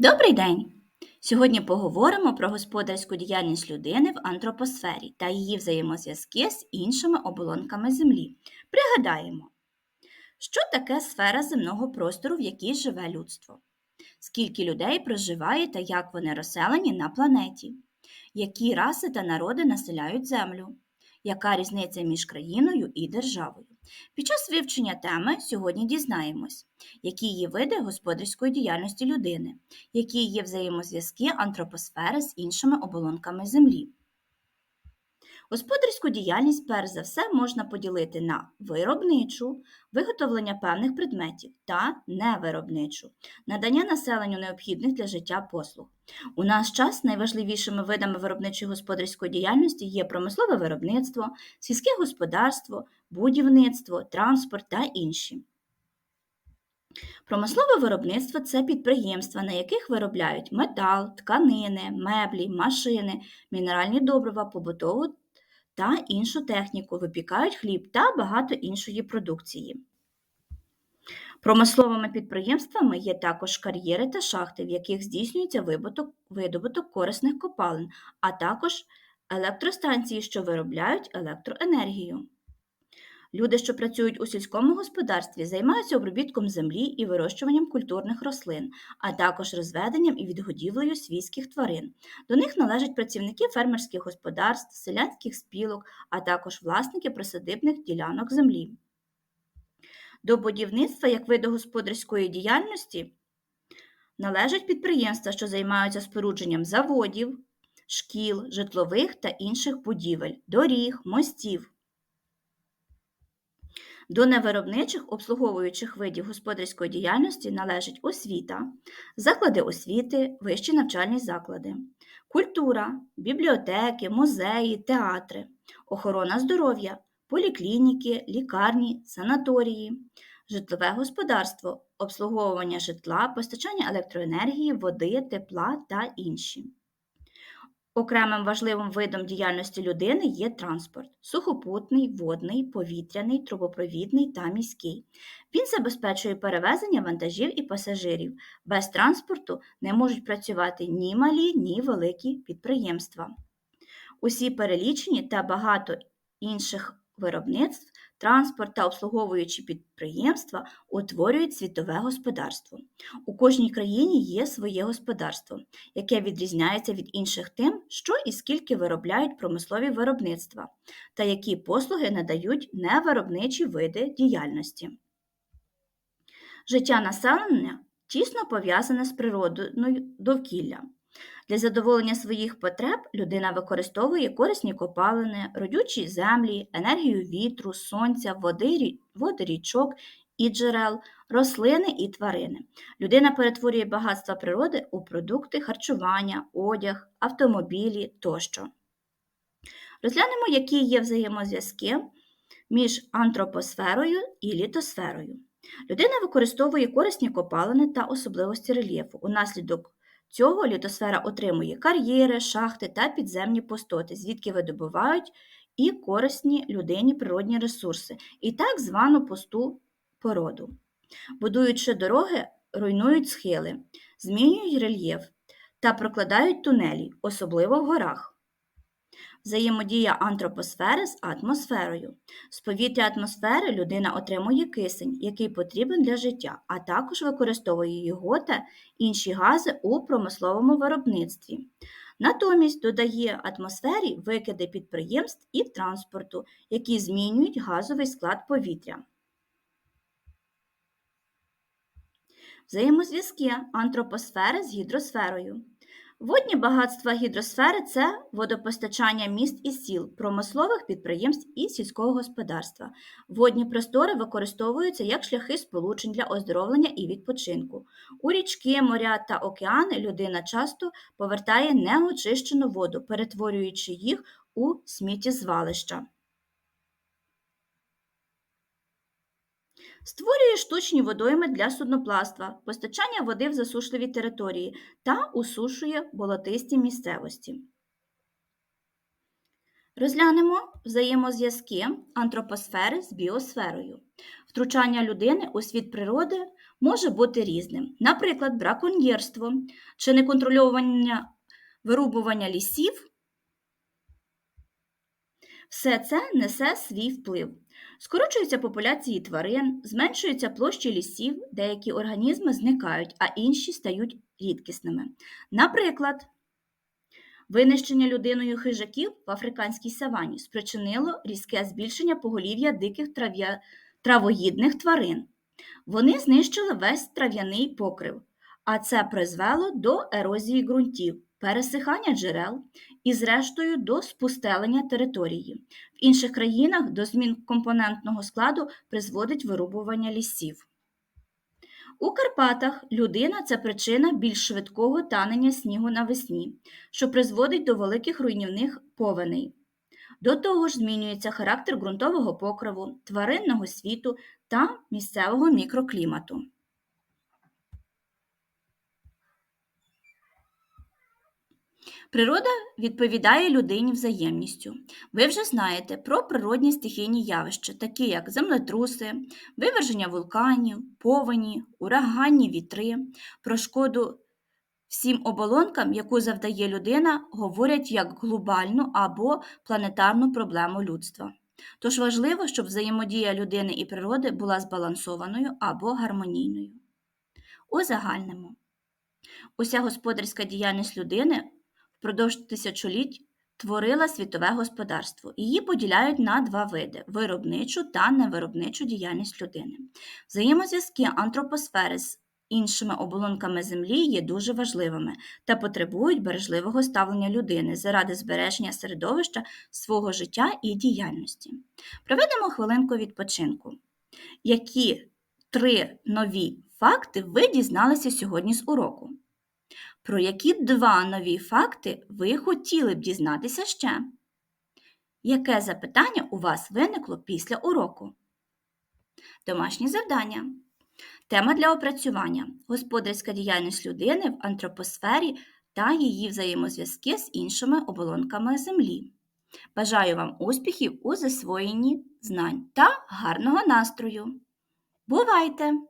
Добрий день! Сьогодні поговоримо про господарську діяльність людини в антропосфері та її взаємозв'язки з іншими оболонками Землі. Пригадаємо, що таке сфера земного простору, в якій живе людство, скільки людей проживає та як вони розселені на планеті, які раси та народи населяють Землю, яка різниця між країною і державою. Під час вивчення теми сьогодні дізнаємось, які є види господарської діяльності людини, які є взаємозв'язки антропосфери з іншими оболонками Землі. Господарську діяльність, перш за все, можна поділити на виробничу, виготовлення певних предметів та невиробничу, надання населенню необхідних для життя послуг. У наш час найважливішими видами виробничої господарської діяльності є промислове виробництво, сільське господарство, будівництво, транспорт та інші. Промислове виробництво це підприємства, на яких виробляють метал, тканини, меблі, машини, мінеральні добрива, побутову та іншу техніку, випікають хліб та багато іншої продукції. Промисловими підприємствами є також кар'єри та шахти, в яких здійснюється видобуток, корисних копалин, а також електростанції, що виробляють електроенергію. Люди, що працюють у сільському господарстві, займаються обробітком землі і вирощуванням культурних рослин, а також розведенням і відгодівлею свійських тварин. До них належать працівники фермерських господарств, селянських спілок, а також власники присадибних ділянок землі. До будівництва як виду господарської діяльності належать підприємства, що займаються спорудженням заводів, шкіл, житлових та інших будівель, доріг, мостів. До невиробничих обслуговуючих видів господарської діяльності належить освіта, заклади освіти, вищі навчальні заклади, культура, бібліотеки, музеї, театри, охорона здоров'я, поліклініки, лікарні, санаторії, житлове господарство, обслуговування житла, постачання електроенергії, води, тепла та інші. Окремим важливим видом діяльності людини є транспорт сухопутний, водний, повітряний, трубопровідний та міський. Він забезпечує перевезення вантажів і пасажирів. Без транспорту не можуть працювати ні малі, ні великі підприємства. Усі перелічені та багато інших виробництв, транспорт та обслуговуючі підприємства утворюють світове господарство. У кожній країні є своє господарство, яке відрізняється від інших тим, що і скільки виробляють промислові виробництва, та які послуги надають невиробничі види діяльності. Життя населення тісно пов'язане з природою довкілля. Для задоволення своїх потреб людина використовує корисні копалини, родючі землі, енергію вітру, сонця, води, води річок і джерел, рослини і тварини. Людина перетворює багатства природи у продукти харчування, одяг, автомобілі тощо. Розглянемо, які є взаємозв'язки між антропосферою і літосферою. Людина використовує корисні копалини та особливості рельєфу. Унаслідок цього літосфера отримує кар'єри, шахти та підземні пустоти, звідки видобувають і корисні людині природні ресурси, і так звану пусту породу. Будуючи дороги, руйнують схили, змінюють рельєф та прокладають тунелі, особливо в горах. Взаємодія антропосфери з атмосферою. З повітря атмосфери людина отримує кисень, який потрібен для життя, а також використовує його та інші гази у промисловому виробництві. Натомість додає атмосфері викиди підприємств і транспорту, які змінюють газовий склад повітря. Взаємозв'язки антропосфери з гідросферою. Водні багатства гідросфери це водопостачання міст і сіл, промислових підприємств і сільського господарства. Водні простори використовуються як шляхи сполучень для оздоровлення і відпочинку. У річки, моря та океани людина часто повертає неочищену воду, перетворюючи їх у сміттєзвалища. Створює штучні водойми для суднопластва, постачання води в засушливі території та усушує болотисті місцевості. Розглянемо взаємозв'язки антропосфери з біосферою. Втручання людини у світ природи може бути різним. Наприклад, браконьєрство чи неконтрольоване вирубування лісів. Все це несе свій вплив. Скорочуються популяції тварин, зменшуються площі лісів, деякі організми зникають, а інші стають рідкісними. Наприклад, винищення людиною хижаків в африканській савані спричинило різке збільшення поголів'я диких трав'я- травоїдних тварин. Вони знищили весь трав'яний покрив, а це призвело до ерозії ґрунтів, пересихання джерел і, зрештою, до спустелення території. В інших країнах до змін компонентного складу призводить вирубування лісів. У Карпатах людина це причина більш швидкого танення снігу навесні, що призводить до великих руйнівних повеней. До того ж, змінюється характер ґрунтового покриву, тваринного світу та місцевого мікроклімату. Природа відповідає людині взаємністю. Ви вже знаєте про природні стихійні явища, такі як землетруси, виверження вулканів, повені, ураганні вітри, про шкоду всім оболонкам, яку завдає людина, говорять як глобальну або планетарну проблему людства. Тож важливо, щоб взаємодія людини і природи була збалансованою або гармонійною. У загальному, уся господарська діяльність людини впродовж тисячоліть творила світове господарство. Її поділяють на два види виробничу та невиробничу діяльність людини. Взаємозв'язки антропосфери з іншими оболонками Землі є дуже важливими та потребують бережливого ставлення людини заради збереження середовища свого життя і діяльності. Проведемо хвилинку відпочинку. Які три нові факти ви дізналися сьогодні з уроку? Про які два нові факти ви хотіли б дізнатися ще? Яке запитання у вас виникло після уроку? Домашнє завдання. Тема для опрацювання господарська діяльність людини в антропосфері та її взаємозв'язки з іншими оболонками Землі. Бажаю вам успіхів у засвоєнні знань та гарного настрою! Бувайте!